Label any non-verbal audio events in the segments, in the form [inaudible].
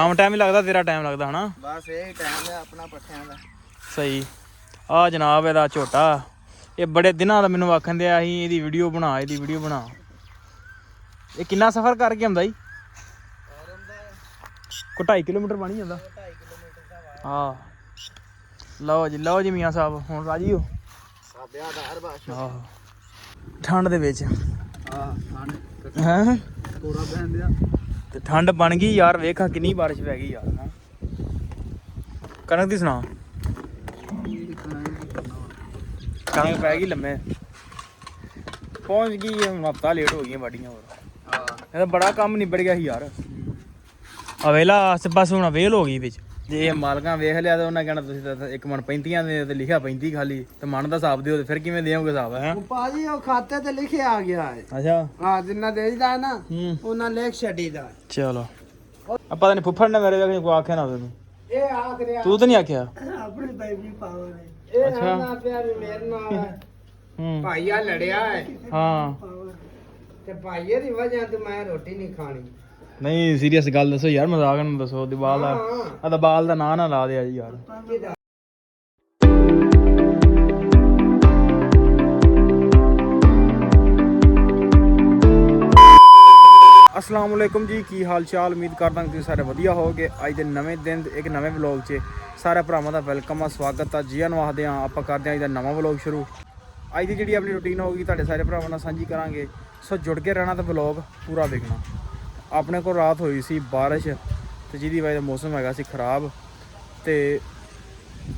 ਆਮ time ਹੀ ਲੱਗਦਾ ਤੇਰਾ time ਲੱਗਦਾ ਹਨਾ? ਬਸ ਇਹ ਟਾਈਮ ਹੈ ਆਪਣਾ ਪੱਠਿਆਂ ਦਾ। ਸਹੀ। ਆ ਜਨਾਬ ਇਹਦਾ ਝੋਟਾ ਇਹ ਬੜੇ ਦਿਨਾਂ ਦਾ ਮੈਨੂੰ ਆਖਣ ਦਿਆ ਸੀ ਇਹਦੀ ਵੀਡੀਓ ਬਣਾ ਇਹਦੀ ਵੀਡੀਓ ਬਣਾ। ਇਹ ਕਿੰਨਾ ਸਫ਼ਰ ਕਰਕੇ ਆਉਂਦਾ ਜੀ? ਕੋ 2.5 ਕਿਲੋਮੀਟਰ ਬਣ ਹੀ ਜਾਂਦਾ। 2.5 ਕਿਲੋਮੀਟਰ ਦਾ ਹਾਂ। ਲਓ ਜੀ ਲਓ ਜੀ ਮੀਆਂ ਸਾਹਿਬ ਹੁਣ ਰਾਜੀ ਹੋ? ਸਾਬਿਆ ਦਾ ਹਰ ਬਾਸ਼ ਆਹ। ਠੰਡ ਦੇ ਵਿੱਚ। ਹੈ? ਕੋਰਾ ਬਹਿੰਦਿਆ ਤੇ ਠੰਡ ਬਣ ਗਈ ਯਾਰ ਵੇਖਾ ਕਿੰਨੀ ਬਾਰਿਸ਼ ਪੈ ਗਈ ਯਾਰ ਹੈਂ। ਕਣਕ ਦੀ ਸੁਣਾ। ਕੀ ਕਰਾਂਗੇ ਕੀ ਕਰਨਾ ਵਾ। ਕਣਕ ਪੈ ਗਈ ਲੰਮੇ। ਪਹੁੰਚ ਗਈ ਹੁਣ ਹਫਤਾ ਲੇਟ ਹੋ ਗਈਆਂ ਵਾਡੀਆਂ ਹੋਰ। ਹਾਂ। ਇਹਦਾ ਬੜਾ ਕੰਮ ਨਿਬੜ ਗਿਆ ਸੀ ਯਾਰ। ਆ ਵੇਲਾ ਆਸੇ ਪਾਸੇ ਹੁਣ ਵੇਲ ਹੋ ਗਈ ਵਿੱਚ। ਜੇ ਇਹ ਮਾਲਕਾਂ ਵੇਖ ਲਿਆ ਤਾਂ ਉਹਨਾਂ ਕਹਿਣਾ ਤੁਸੀਂ ਤਾਂ ਇੱਕ ਮਣ 35 ਦੇ ਤੇ ਲਿਖਿਆ 35 ਖਾਲੀ ਤੇ ਮਣ ਦਾ ਹਿਸਾਬ ਦਿਓ ਤੇ ਫਿਰ ਕਿਵੇਂ ਦੇਵੋਗੇ ਹਿਸਾਬ ਹੈ? ਉਹ ਪਾਜੀ ਉਹ ਖਾਤੇ ਤੇ ਲਿਖਿਆ ਆ ਗਿਆ ਹੈ। ਅੱਛਾ। ਹਾਂ ਜਿੰਨਾ ਦੇਈਦਾ ਹੈ ਨਾ ਹੂੰ। ਉਹਨਾਂ ਲੇਖ ਛੱਡੀਦਾ। ਚਲੋ। ਆ ਪਤਾ ਨਹੀਂ ਫੁੱਫੜ ਨੇ ਮੇਰੇ ਵੇਖ ਕੋ ਆਖਿਆ ਨਾ ਤੈਨੂੰ। ਇਹ ਆਖ ਰਿਹਾ। ਤੂੰ ਤਾਂ ਨਹੀਂ ਆਖਿਆ? ਆਪਣੀ ਬਾਈਬਲ ਪਾਵਰ ਹੈ। ਇਹ। ਨਾ ਪਿਆ ਵੀ ਮੇਰੇ ਨਾਲ ਹੈ। ਹੂੰ। ਭਾਈਆ ਲੜਿਆ ਹੈ। ਹਾਂ। ਤੇ ਭਾਈਏ ਦੀ ਵਜ੍ਹਾ ਤੋਂ ਮੈਂ ਰੋਟੀ ਨਹੀਂ ਖਾਣੀ। ਨਹੀਂ ਸੀਰੀਅਸ ਗੱਲ ਦੱਸੋ ਯਾਰ ਮਜ਼ਾਕ ਨੂੰ ਦੱਸੋ ਦਿਵਾਲ ਦਾ ਆ ਤਾਂ ਬਾਲ ਦਾ ਨਾਂ ਨਾ ਲਾ ਦਿਆ ਜੀ ਯਾਰ। ਅਸਲਾਮ ਵਾਲੇਕੁਮ ਜੀ ਕੀ ਹਾਲ ਚਾਲ? ਉਮੀਦ ਕਰਦਾ ਹਾਂ ਕਿ ਤੁਸੀਂ ਸਾਰੇ ਵਧੀਆ ਹੋਵੋਗੇ। ਅੱਜ ਦੇ ਨਵੇਂ ਦਿਨ ਦੇ ਇੱਕ ਨਵੇਂ ਵਲੌਗ 'ਚ ਸਾਰੇ ਭਰਾਵਾਂ ਦਾ ਵੈਲਕਮ ਆ ਸਵਾਗਤ ਆ। ਜੀਆਂ ਨੂੰ ਆਖਦੇ ਆ ਆਪਾਂ ਕਰਦੇ ਆ ਅੱਜ ਦਾ ਨਵਾਂ ਵਲੌਗ ਸ਼ੁਰੂ। ਅੱਜ ਦੀ ਜਿਹੜੀ ਆਪਣੀ ਰੁਟੀਨ ਹੋਊਗੀ ਤੁਹਾਡੇ ਸਾਰੇ ਭਰਾਵਾਂ ਨਾਲ ਸਾਂਝੀ ਕਰਾਂਗੇ। ਸੋ ਜੁੜ ਕੇ ਰਹਿਣਾ ਤੇ ਵਲੌਗ ਪੂਰਾ ਵੇਖਣਾ ਆਪਣੇ ਕੋਲ ਰਾਤ ਹੋਈ ਸੀ ਬਾਰਿਸ਼ ਤੇ ਜਿਹਦੀ ਵਜ੍ਹਾ ਨਾਲ ਮੌਸਮ ਹੈਗਾ ਸੀ ਖਰਾਬ ਤੇ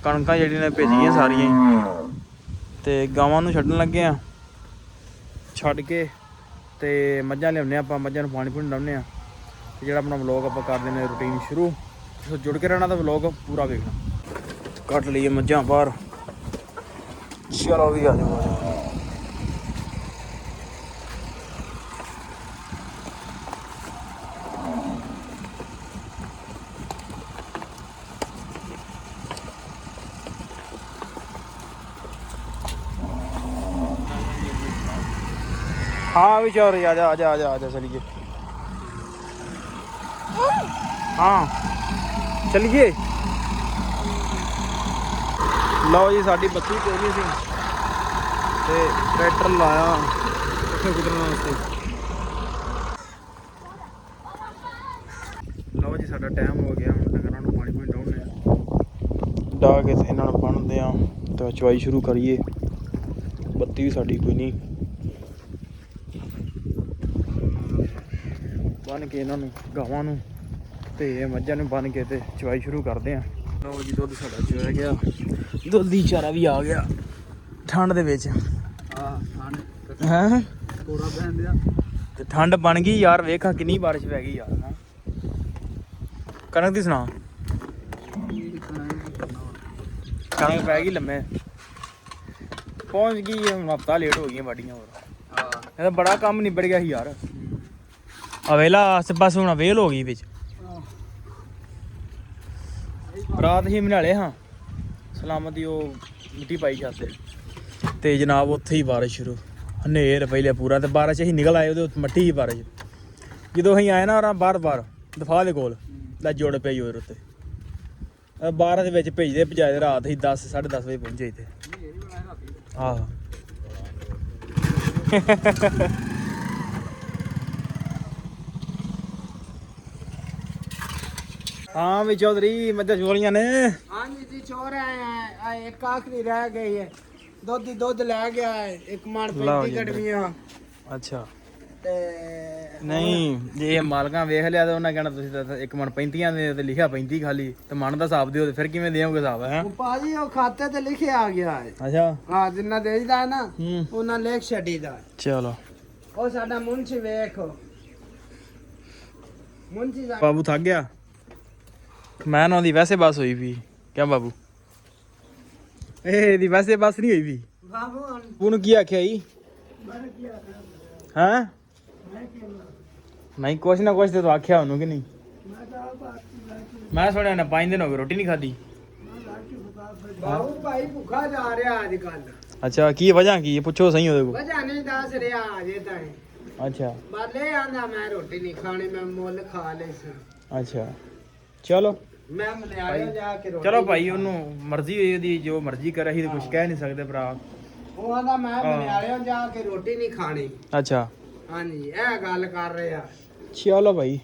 ਕਣਕਾਂ ਜਿਹੜੀਆਂ ਨੇ ਭਿੱਜ ਗਈਆਂ ਸਾਰੀਆਂ ਹੀ। ਤੇ ਗਾਵਾਂ ਨੂੰ ਛੱਡਣ ਲੱਗੇ ਆ ਛੱਡ ਕੇ ਤੇ ਮੱਝਾਂ ਲਿਆਉਂਦੇ ਹਾਂ ਆਪਾਂ, ਮੱਝਾਂ ਨੂੰ ਪਾਣੀ ਪੂਣੀ ਲਾਉਂਦੇ ਆ ਤੇ ਜਿਹੜਾ ਆਪਣਾ ਵਲੌਗ ਆਪਾਂ ਕਰਦੇ ਨੇ ਰੁਟੀਨ ਸ਼ੁਰੂ, ਸੋ ਜੁੜ ਕੇ ਰਹਿਣਾ ਤਾਂ ਵਲੌਗ ਪੂਰਾ ਵੇਖਣਾ। ਕੱਟ ਲਈਏ ਮੱਝਾਂ ਬਾਹਰ। ਚਲੋ ਵੀ ਆ ਜਾਓ। हाँ भी चल रही आजा आजा आजा आजा चलिए हाँ चलिए ਲਓ ਜੀ ਸਾਡੀ ਬੱਤੀ ਕੋਈ ਨਹੀਂ ਸੀ ਤੇ ਟਰੈਕਟਰ ਲਾਇਆ ਉੱਥੇ ਕੁਦਰਨ ਵਾਸਤੇ ਲਓ ਜੀ ਸਾਡਾ ਟਾਈਮ ਹੋ ਗਿਆ ਹੁਣ ਡੰਗਰਾਂ ਨੂੰ ਪਾਣੀ ਪੂਣੀ ਡਾਉਣੇ ਆ ਡਾ ਕੇ ਤੇ ਇਹਨਾਂ ਨੂੰ ਬੰਨਦੇ ਆ ਤੇ ਚਵਾਈ ਸ਼ੁਰੂ ਕਰੀਏ ਬੱਤੀ ਵੀ ਸਾਡੀ ਕੋਈ ਨਹੀਂ ਬੰਨ ਕੇ ਇਹਨਾਂ ਨੂੰ ਗਾਵਾਂ ਨੂੰ ਤੇ ਮੱਝਾਂ ਨੂੰ ਬੰਨ ਕੇ ਤੇ ਚਵਾਈ ਸ਼ੁਰੂ ਕਰਦੇ ਆ ਲਓ ਜੀ ਦੁੱਧ ਸਾਡਾ ਚੋਇਆ ਗਿਆ। ਦੁੱਧ ਦੀ ਚਾਰਾ ਵੀ ਆ ਗਿਆ। ਠੰਡ ਦੇ ਵਿੱਚ। ਹਾਂ ਖਾਣ ਹੈ? ਕੋਰਾ ਬਹਿੰਦਿਆ ਤੇ ਠੰਡ ਬਣ ਗਈ ਯਾਰ ਵੇਖਾ ਕਿੰਨੀ ਬਾਰਿਸ਼ ਪੈ ਗਈ ਯਾਰ। ਕਣਕ ਦੀ ਸੁਣਾ। ਕਣਕ ਪੈ ਗਈ ਲੰਮੇ। ਪਹੁੰਚ ਗਈ ਹੁਣ ਹਫਤਾ ਲੇਟ ਹੋ ਗਈਆਂ ਵਾਡੀਆਂ ਹੋਰ। ਹਾਂ। ਇਹਦਾ ਬੜਾ ਕੰਮ ਨਿਬੜ ਗਿਆ ਸੀ ਯਾਰ। ਆ ਵੇਲਾ ਆਸੇ ਪਾਸੇ ਹੁਣ ਵੇਲ ਹੋ ਗਈ ਵਿੱਚ। ਰਾਤ ਹੀ ਮਨਾਲੇ ਹਾਂ। ਸਲਾਮਤੀ ਉਹ ਮਿੱਟੀ ਪਾਈ ਛੱਤ ਤੇ। ਜਨਾਬ ਉੱਥੇ ਹੀ ਬਾਰਿਸ਼ ਸ਼ੁਰੂ। ਹਨੇਰ ਪਹਿਲੇ ਪੂਰਾ ਤੇ ਬਾਰਿਸ਼ ਅਸੀਂ ਨਿਕਲ ਆਏ ਉਹਦੇ ਮੱਟੀ ਹੀ ਬਾਰਿਸ਼। ਜਦੋਂ ਅਸੀਂ ਆਏ ਨਾ ਉਹਨਾਂ ਬਾਹਰ ਬਾਹਰ, ਦਫਾ ਦੇ ਕੋਲ, ਲੈ ਜੋੜ ਪਈ ਉਹਦੇ ਉੱਤੇ। ਬਾਰਾਂ ਦੇ ਵਿੱਚ ਭੇਜਦੇ ਭਜਾਏ, ਰਾਤ ਹੀ 10 10:30 ਵਜੇ ਪਹੁੰਚੇ ਇੱਥੇ। ਆਹ। ਹਾਂ ਵੀ ਚੌਧਰੀ ਮੱਝਾਂ ਚੋਲੀਆਂ ਨੇ। ਹਾਂਜੀ ਜੀ ਚੋਰ ਆਏ ਹੈ ਆ ਇੱਕ ਆਖਰੀ ਰਹਿ ਗਈ ਹੈ। ਦੁੱਧ ਦੀ ਦੁੱਧ ਲੈ ਗਿਆ ਹੈ ਇੱਕ ਮਣ ਲਓ 35 ਜੀ। ਕੜਵੀਆਂ ਅੱਛਾ। ਤੇ ਨਹੀਂ ਜੇ ਮਾਲਕਾਂ ਵੇਖ ਲਿਆ ਤਾਂ ਉਹਨਾਂ ਕਹਿਣਾ ਤੁਸੀਂ ਤਾਂ ਇੱਕ ਮਣ 35 ਦੇ ਤੇ ਲਿਖਿਆ 35 ਖਾਲੀ ਤੇ ਮਣ ਦਾ ਹਿਸਾਬ ਦਿਓ ਤੇ ਫਿਰ ਕਿਵੇਂ ਦੇਵੋਗੇ ਹਿਸਾਬ ਹੈ? ਉਹ ਪਾਜੀ ਉਹ ਖਾਤੇ ਤੇ ਲਿਖਿਆ ਆ ਗਿਆ ਹੈ। ਅੱਛਾ। ਹਾਂ ਜਿੰਨਾ ਦੇਈਦਾ ਹੈ ਨਾ ਹੂੰ। ਉਹਨਾਂ ਲੇਖ ਛੱਡੀਦਾ ਹੈ। ਚਲੋ। ਉਹ ਸਾਡਾ ਮੁੰਸ਼ੀ ਵੇਖੋ। ਮੁੰਸ਼ੀ ਸਾ- ਬਾਬੂ ਥੱਕ ਗਿਆ? ਮੈਂ ਨਾ ਦੀ ਵੈਸੇ ਬਸ ਹੋਈ ਵੀ। ਕਿਆ ਬਾਬੂ? ਇਹ ਦੀ ਵੈਸੇ ਬਸ ਨਹੀਂ ਹੋਈ ਵੀ। ਬਾਬੂ ਹੁਣ ਉਹਨੂੰ ਕੀ ਆਖਿਆ ਜੀ? ਮੈਂ ਕੀ ਆਖਾਂ ਹਾਂ? ਨਹੀਂ ਕੁਛ ਨਾ ਕੁਛ ਤੇ ਤੂੰ ਆਖਿਆ ਉਹਨੂੰ ਕਿ ਨਹੀਂ? ਮੈਂ ਤਾਂ ਸੁਣਿਆ ਨਾ ਪੰਜ ਦਿਨ ਹੋ ਗਏ ਰੋਟੀ ਨਹੀਂ ਖਾਦੀ ਭਾਈ ਭੁੱਖਾ ਜਾ ਰਿਹਾ ਅੱਜ ਕੱਲ ਅੱਛਾ ਕੀ ਵਜ੍ਹਾ ਕੀ? ਹੈ ਪੁੱਛੋ ਸਹੀ ਉਹਦੇ ਵਜ੍ਹਾ ਨਹੀਂ ਦੱਸ ਰਿਹਾ ਅਜੇ ਕੋਲ ਅੱਛਾ। ਬਾਲੇ ਆਂਦਾ ਮੈਂ ਰੋਟੀ ਨਹੀਂ ਖਾਣੀ ਮੈਂ ਮੁੱਲ ਖਾ ਲਈ ਸਾਂ। ਅੱਛਾ। ਚਲੋ। ਮੈਂ ਮਨਿਆਲੇ ਜਾ ਕੇ ਰੋਟੀ ਚਲੋ ਭਾਈ ਉਹਨੂੰ ਮਰਜ਼ੀ ਹੋਈ ਉਹਦੀ ਜੋ ਮਰਜ਼ੀ ਕਰੇ ਅਸੀਂ ਤਾਂ ਕੁਝ ਕਹਿ ਨਹੀਂ ਸਕਦੇ ਭਰਾ। ਉਹ ਆਂਦਾ ਮੈਂ ਹਾਂ। ਮਨਿਆਲੇ ਜਾ ਕੇ ਰੋਟੀ ਨਹੀਂ ਖਾਣੀ। ਅੱਛਾ। ਹਾਂਜੀ ਇਹ ਗੱਲ ਕਰ ਰਹੇ ਆ। ਚਲੋ ਭਾਈ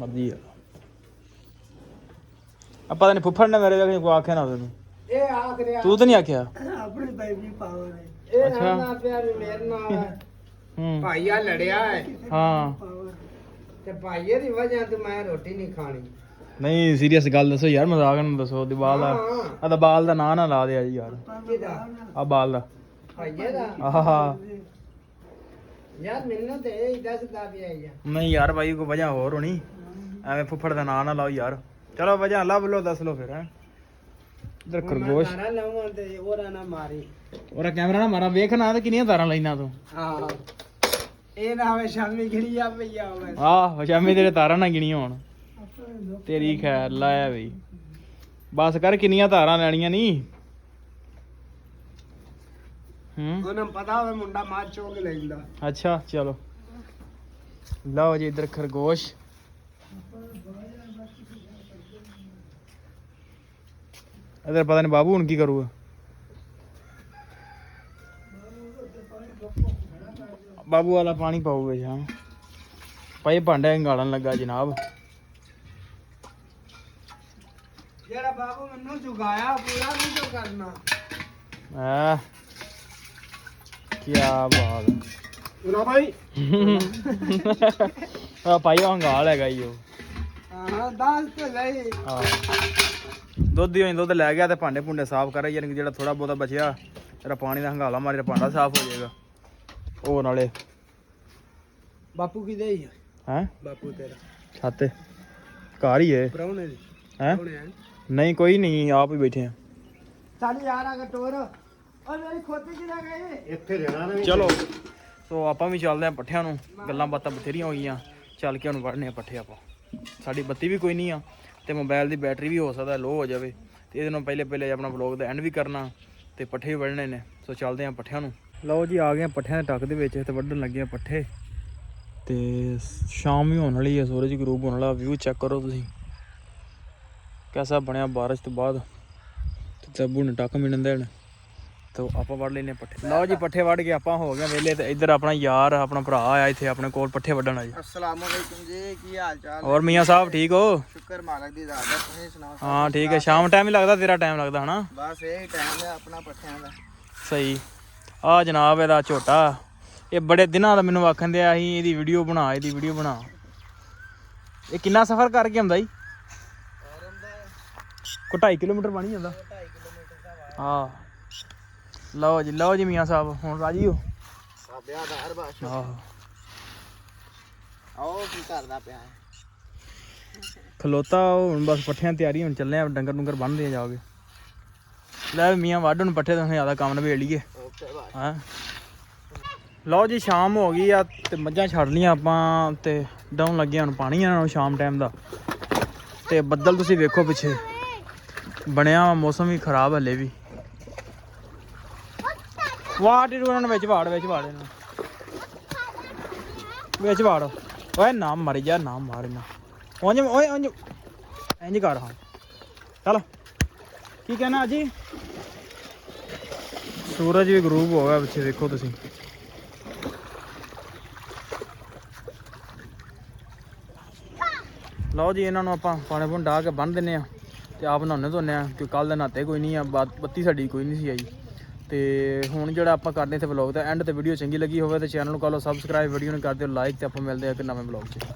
ਮਰਜ਼ੀ ਆ। ਆਪਾਂ ਤਾਂ ਨਹੀਂ ਫੁੱਫੜ ਨੇ ਮੇਰੇ ਵੇਖ ਕੋ ਆਖਿਆ ਨਾ ਤੈਨੂੰ। ਇਹ ਆਖ ਰਿਹਾ। ਤੂੰ ਤਾਂ ਨਹੀਂ ਆਖਿਆ? ਆਪਣੀ ਬੇਬੀ ਪਾਵਰ ਹੈ। ਇਹ ਅੱਛਾ। ਪਿਆ ਵੀ ਮੇਰੇ ਨਾਲ ਹੂੰ। ਭਾਈਆ ਲੜਿਆ ਹੈ। ਹਾਂ। ਤੇ ਭਾਈਏ ਦੀ ਵਜ੍ਹਾ ਤੋਂ ਮੈਂ ਰੋਟੀ ਨਹੀਂ ਖਾਣੀ। ਨਹੀਂ ਸੀਰੀਅਸ ਗੱਲ ਦੱਸੋ ਯਾਰ ਮਜ਼ਾਕ ਨਾ ਦੱਸੋ ਦੀ ਬਾਲ ਦਾ ਆ ਤਾਂ ਬਾਲ ਦਾ ਨਾਂ ਨਾ ਲਾ ਦਿਆ ਜੀ ਯਾਰ। ਕਿਹਦਾ ਆ ਬਾਲ ਦਾ। ਭਾਈਏ ਦਾ? ਆਹਾ ਯਾਰ ਮੈਨੂੰ ਤੇ ਇਹ ਹੀ ਦੱਸਦਾ ਪਿਆ ਯਾਰ ਨਹੀਂ ਯਾਰ ਭਾਈ ਕੋਈ ਵਜ੍ਹਾ ਹੋਰ ਹੋਣੀ। ਐਵੇਂ ਫੁੱਫੜ ਦਾ ਨਾਂ ਨਾ ਲਾਓ ਯਾਰ। ਚਲੋ ਵਜ੍ਹਾ ਲੱਭ ਲਓ ਦੱਸ ਲਓ ਫਿਰ ਹੈ। ਇਧਰ ਖਰਗੋਸ਼। ਤਾਰਾ ਲਾਉਂਗਾ ਤੇ ਉਹਦਾ ਨਾ ਮਾਰੀ। ਉਹਦਾ ਕੈਮਰਾ ਨਾ ਮਾਰਾ। ਵੇਖ ਨਾ ਤੇ ਕਿੰਨੀਆਂ ਤਾਰਾਂ ਲੈਣਾ ਤੂੰ। ਹਾਂ ਇਹ ਨਾ ਹੋਵੇ ਸ਼ਾਮੀ ਘੜੀ ਆ ਪਈਆ ਹੋਵੇ। ਆਹ ਸ਼ਾਮੀ ਤੇਰੇ ਤਾਰਾਂ ਨਾ ਗਿਣੀਆਂ ਹੋਣ। ਤੇਰੀ ਖੈਰ ਲਾਇਆ ਬਈ। ਬਸ ਕਰ ਕਿੰਨੀਆਂ ਤਾਰਾਂ ਲੈਣੀਆਂ ਨਹੀਂ ਹੂੰ? ਉਹਨੂੰ ਪਤਾ ਹੋਵੇ ਮੁੰਡਾ ਮਾਰ ਚੋਕ ਲੈਂਦਾ ਅੱਛਾ ਚਲੋ। ਲਓ ਜੀ ਇਧਰ ਖਰਗੋਸ਼। ਇਧਰ ਪਤਾ ਨਹੀਂ ਬਾਬੂ ਹੁਣ ਕੀ ਕਰੂਗਾ। ਬਾਬੂ ਵਾਲਾ ਪਾਣੀ ਪਾਊਗਾ ਜੀ ਭਾਈ ਭਾਂਡਾ ਗਾਲਣ ਲੱਗਾ ਜਨਾਬ। ਜਿਹੜਾ ਬਾਬੂ ਮੈਨੂੰ ਜੁਗਾਇਆ ਪੂਰਾ ਨਹੀਂ ਜੋ ਕਰਨਾ। ਆ ਕੀ ਬਾਤ। ਹੈ ਉਰਾ ਭਾਈ। [laughs] ਆ ਭਾਈ ਉਹ ਗਾਲ ਹੈਗਾ ਈ ਉਹ। ਹਾਂ ਦੱਸ ਤੇ ਲਈ। ਹਾਂ। ਦੁੱਧ ਹੀ ਹੋਈ ਦੁੱਧ ਲੈ ਗਿਆ ਤੇ ਭਾਂਡੇ ਭੁੰਡੇ ਸਾਫ਼ ਕਰ ਯਾਨੀ ਕਿ ਜਿਹੜਾ ਥੋੜਾ ਬਹੁਤਾ ਬਚਿਆ ਤੇਰਾ ਪਾਣੀ ਦਾ ਹੰਗਾਲਾ ਮਾਰੇ ਭਾਂਡਾ ਸਾਫ਼ ਹੋ ਜਾਏਗਾ। ਉਹ ਨਾਲੇ। ਬਾਪੂ ਕਿਦੇ ਹੀ ਹੈ? ਬਾਪੂ ਤੇਰਾ। ਛਾਤੇ ਘਰ ਹੀ ਹੈ ਪ੍ਰਾਹੁਣੇ ਦੇ। ਹੈ? ਪ੍ਰਾਹੁਣੇ ਆ। ਨਹੀਂ ਕੋਈ ਨਹੀਂ ਆਪ ਹੀ ਬੈਠੇ ਆ। ਚੱਲ ਯਾਰ ਆ ਟੋਰ। ਓ ਮੇਰੀ ਖੋਤੀ ਕਿਦਾ ਗਈ? ਇੱਥੇ ਰਹਿਣਾ ਨਾ ਚਲੋ ਸੋ ਆਪਾਂ ਵੀ ਚੱਲਦੇ ਆ ਪੱਠਿਆਂ ਨੂੰ। ਗੱਲਾਂ ਬਾਤਾਂ ਬਥੇਰੀਆਂ ਹੋ ਗਈਆਂ। ਚੱਲ ਕੇ ਹੁਣ ਵੜਨੇ ਆ ਪੱਠੇ ਆਪਾਂ। ਸਾਡੀ ਬੱਤੀ ਵੀ ਕੋਈ ਨਹੀਂ ਆ ਤੇ ਮੋਬਾਈਲ ਦੀ ਬੈਟਰੀ ਵੀ ਹੋ ਸਕਦਾ ਲੋ ਹੋ ਜਾਵੇ। ਤੇ ਇਹਦੇ ਨਾਲ ਪਹਿਲੇ ਪਹਿਲੇ ਆਪਣਾ ਵਲੌਗ ਦਾ ਐਂਡ ਵੀ ਕਰਨਾ ਤੇ ਪੱਠੇ ਵੀ ਵੜਨੇ ਨੇ। ਸੋ ਚੱਲਦੇ ਆ ਪੱਠਿਆਂ ਨੂੰ। ਲਓ ਜੀ ਆ ਗਏ ਆ ਪੱਠਿਆਂ ਦੇ ਟੱਕ ਦੇ ਵਿੱਚ ਤੇ ਵੱਢਣ ਲੱਗੇ ਆ ਪੱਠੇ। ਤੇ ਸ਼ਾਮ ਵੀ ਹੋਣ ਵਾਲੀ ਹੈ ਸੂਰਜ ਗਰੂਬ ਹੋਣ ਵਾਲਾ ਵਿਊ ਚੈੱਕ ਕਰੋ ਤੁਸੀਂ। ਕੈਸਾ ਬਣਿਆ ਬਾਰਿਸ਼ ਤੋਂ ਬਾਅਦ ਤੇ ਤੱਬੂ ਨੇ ਟੱਕ ਮਿਲਣ ਦੇਣ ਤੋ ਆਪਾਂ ਵੜ ਲੈਨੇ ਪੱਠੇ ਲਓ ਜੀ ਪੱਠੇ ਵੜ ਕੇ ਆਪਾਂ ਹੋ ਗਏ ਵੇਲੇ ਤੇ ਇੱਧਰ ਆਪਣਾ ਯਾਰ ਆਪਣਾ ਭਰਾ ਆਇਆ ਇੱਥੇ ਆਪਣੇ ਕੋਲ ਪੱਠੇ ਵੱਢਣ ਆ ਜੀ ਜੀ ਕੀ ਹਾਲ ਚਾਲ ਹੋਰ ਮੀਆਂ ਸਾਹਿਬ ਠੀਕ ਹੋ ਸ਼ੁਕਰ ਮਾਲਕ ਦੀ ਦਾਤ ਹੈ ਤੁਸੀਂ ਸੁਣਾਓ ਹਾਂ ਠੀਕ ਹੈ ਸ਼ਾਮ ਟਾਈਮ ਹੀ ਲੱਗਦਾ ਤੇਰਾ ਟਾਈਮ ਲੱਗਦਾ ਹਨਾ ਬਸ ਇਹ ਟਾਈਮ ਹੈ ਆਪਣਾ ਪੱਠਿਆਂ ਦਾ ਸਹੀ ਆ ਜਨਾਬ ਇਹਦਾ ਝੋਟਾ ਇਹ ਬੜੇ ਦਿਨਾਂ ਦਾ ਮੈਨੂੰ ਆਖਣ ਦਿਆ ਸੀ ਇਹਦੀ ਵੀਡੀਓ ਬਣਾ ਇਹਦੀ ਵੀਡੀਓ ਬਣਾ ਇਹ ਕਿੰਨਾ ਸਫ਼ਰ ਕਰਕੇ ਆਉਂਦਾ ਜੀ ਕੋ 2.5 ਕਿਲੋਮੀਟਰ ਬਣ ਹੀ ਜਾਂਦਾ। ਹਾਂ। ਲਓ ਜੀ ਲਓ ਜੀ ਮੀਆਂ ਸਾਹਿਬ ਹੁਣ ਰਾਜੀ ਹੋ। ਸਾਬਿਆ ਦਾ ਹਰ ਬਾਸ਼ ਆਹ। ਆਓ ਕੀ ਕਰਦਾ ਪਿਆ ਖਲੋਤਾ ਹੁਣ ਬਸ ਪੱਠਿਆਂ ਦੀ ਤਿਆਰੀ ਹੁਣ ਚੱਲੇ ਆ ਡੰਗਰ ਡੁੰਗਰ ਬੰਨਦੇ ਆ ਜਾਓਗੇ ਲੈ ਮੀਆਂ ਵੱਢ ਨੂੰ ਪੱਠੇ ਤੋਂ ਜ਼ਿਆਦਾ ਕੰਮ ਨਵੇੜ ਲਈਏ। ਹਾਂ? ਲਓ ਜੀ ਸ਼ਾਮ ਹੋ ਗਈ ਆ ਤੇ ਮੱਝਾਂ ਛੱਡ ਲੀਆਂ ਆਪਾਂ ਤੇ ਡਾਉਣ ਲੱਗੇ ਹੁਣ ਪਾਣੀ ਨੂੰ ਸ਼ਾਮ ਟਾਈਮ ਦਾ। ਤੇ ਬੱਦਲ ਤੁਸੀਂ ਵੇਖੋ ਪਿੱਛੇ। ਬਣਿਆ ਵਾ, ਮੌਸਮ ਵੀ ਖਰਾਬ ਹਲੇ ਵੀ। ਵਾਟ ਇਹਨਾਂ ਨੂੰ ਵਿੱਚ ਵਾੜ ਵਿੱਚ ਵਾੜ ਇਹਨਾਂ ਵਿੱਚ ਵਾੜ। ਓਏ, ਨਾ ਮਰ ਜਾ, ਨਾ ਮਾਰ ਨਾ ਉਂਝ, ਓਏ, ਉਂਝ। ਇੰਝ ਕਰ ਹਾਂ। ਚੱਲ। ਕੀ ਕਹਿਣਾ ਜੀ ਸੂਰਜ ਵੀ ਗਰੂਬ ਹੋ ਗਿਆ ਪਿੱਛੇ, ਦੇਖੋ ਤੁਸੀਂ। ਲਓ ਜੀ, ਇਹਨਾਂ ਨੂੰ ਆਪਾਂ ਪਾਣੀ ਪੁਣ ਡਾ ਕੇ ਬੰਨ ਦਿੰਨੇ ਆ ਤੇ ਆਪ ਨਹਾਉਣੇ ਧੋਨੇ ਆ, ਕਿ ਕੱਲ ਦੇ ਨਾਤੇ ਕੋਈ ਨਹੀਂ ਆ ਬਾਤ- ਬੱਤੀ ਸਾਡੀ ਕੋਈ ਨਹੀਂ ਸੀ ਆਈ। ਤੇ ਹੁਣ ਜਿਹੜਾ ਆਪਾਂ ਕਰਦੇ ਇੱਥੇ ਵਲੌਗ ਦਾ ਐਂਡ ਤੇ ਵੀਡੀਓ ਚੰਗੀ ਲੱਗੀ ਹੋਵੇ ਤੇ ਚੈਨਲ ਨੂੰ ਕਰ ਲਓ ਸਬਸਕ੍ਰਾਈਬ ਵੀਡੀਓ ਨੂੰ ਕਰ ਦਿਓ ਲਾਈਕ ਤੇ ਆਪਾਂ ਮਿਲਦੇ ਆ ਇੱਕ ਨਵੇਂ ਵਲੌਗ 'ਚ।